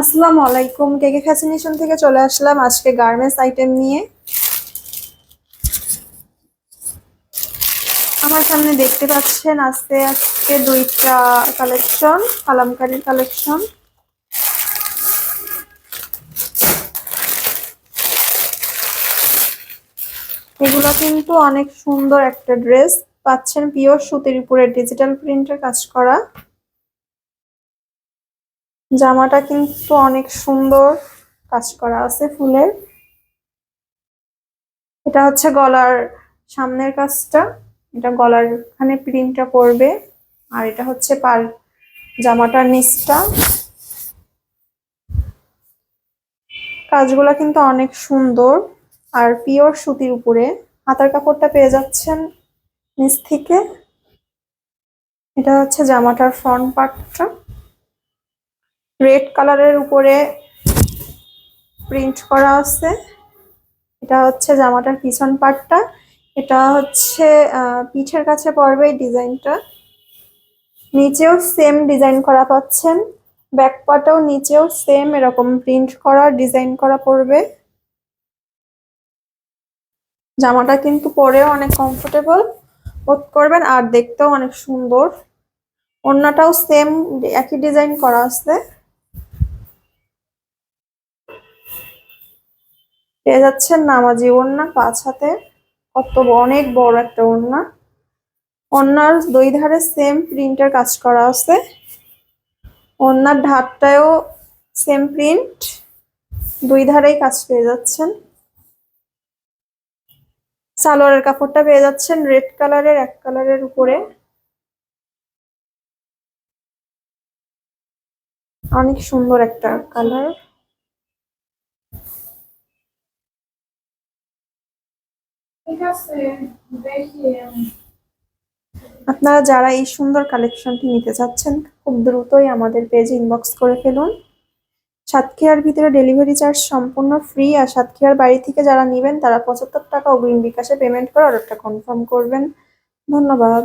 আসসালামু আলাইকুম। কেকে ফ্যাসিনেশন থেকে চলে আসলাম আজকে গার্মেন্টস আইটেম নিয়ে। আমার সামনে দেখতে পাচ্ছেন আজকে আজকে দুইটা কালেকশন কালামকারীর কালেকশন এগুলো কিন্তু অনেক সুন্দর একটা ড্রেস পাচ্ছেন পিওর সুতির উপরে ডিজিটাল প্রিন্টের কাজ করা। জামাটা কিন্তু অনেক সুন্দর কাজ করা আছে ফুলের। এটা হচ্ছে গলার সামনের কাজটা। এটা গলার এখানে প্রিন্টটা পড়বে আর এটা হচ্ছে পার জামাটার নিচটা। কাজগুলো কিন্তু অনেক সুন্দর। আর পিওর সুতির উপরে। হাতার কাপড়টা পেয়ে যাচ্ছেন নিচ থেকে। এটা হচ্ছে জামাটার ফ্রন্ট পার্টটা। রেড কালারের উপরে প্রিন্ট করা আছে। এটা হচ্ছে জামাটার পিছন পার্টটা এটা হচ্ছে পিঠের কাছে পড়বে এই ডিজাইনটা। নিচেও সেম ডিজাইন করা পাচ্ছেন। ব্যাক পার্টেও নিচেও সেম এরকম প্রিন্ট করা ডিজাইন করা পড়বে। জামাটা কিন্তু পরেও অনেক কমফোর্টেবল বোধ করবেন আর দেখতেও অনেক সুন্দর। ওড়নাটাও সেম একই ডিজাইন করা আছে। পেয়ে যাচ্ছেন নামাজি ওড়না, পাঁচ হাতে। কত অনেক বড় একটা ওড়না। ওড়নার দুই ধারে সেম প্রিন্টের কাজ করা আছে। ওড়নার ধারটায়ও সেম প্রিন্ট দুই ধারেই কাজ পেয়ে যাচ্ছেন। সালোয়ারের কাপড়টা পেয়ে যাচ্ছেন রেড কালারের এক কালারের উপরে। অনেক সুন্দর একটা কালার আপনারা যারা এই সুন্দর কালেকশনটি নিতে চাচ্ছেন, খুব দ্রুতই আমাদের পেজে ইনবক্স করে ফেলুন। সাতক্ষীরার ভিতরে ডেলিভারি চার্জ সম্পূর্ণ ফ্রি আর সাতক্ষীরার বাড়ি থেকে যারা নেবেন, তারা পঁচাত্তর টাকা অগ্রিম বিকাশে পেমেন্ট করে অর্ডারটা কনফার্ম করবেন। ধন্যবাদ।